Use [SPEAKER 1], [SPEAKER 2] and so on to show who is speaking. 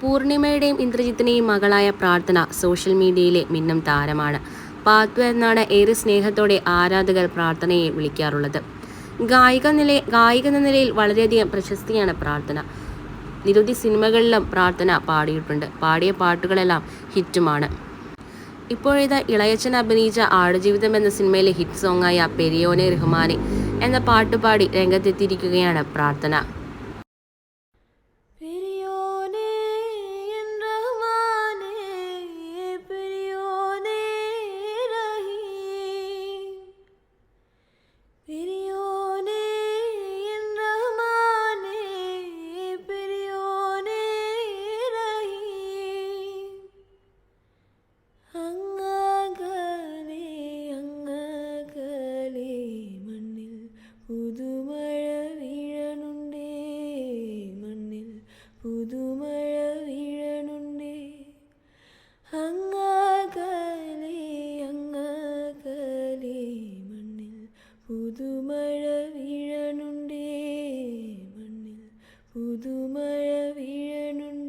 [SPEAKER 1] പൂർണിമയുടെയും ഇന്ദ്രജിത്തിന്റെയും മകളായ പ്രാർത്ഥന സോഷ്യൽ മീഡിയയിലെ മിന്നം താരമാണ്. പാത്തു എന്നാണ് ഏറെ സ്നേഹത്തോടെ ആരാധകർ പ്രാർത്ഥനയെ വിളിക്കാറുള്ളത്. ഗായിക നില ഗായിക എന്ന നിലയിൽ വളരെയധികം പ്രശസ്തിയാണ് പ്രാർത്ഥന. നിരവധി സിനിമകളിലും പ്രാർത്ഥന പാടിയിട്ടുണ്ട്. പാടിയ പാട്ടുകളെല്ലാം ഹിറ്റുമാണ്. ഇപ്പോഴിത് ഇളയച്ചൻ അഭിനയിച്ച ആടുജീവിതം എന്ന സിനിമയിലെ ഹിറ്റ് സോങ്ങായ പെരിയോനെ റഹ്മാനെ എന്ന പാട്ടുപാടി രംഗത്തെത്തിയിരിക്കുകയാണ് പ്രാർത്ഥന.
[SPEAKER 2] പുതുമഴ വീഴനുണ്ടേ മണ്ണിൽ പുതുമഴ വീഴനുണ്ടേ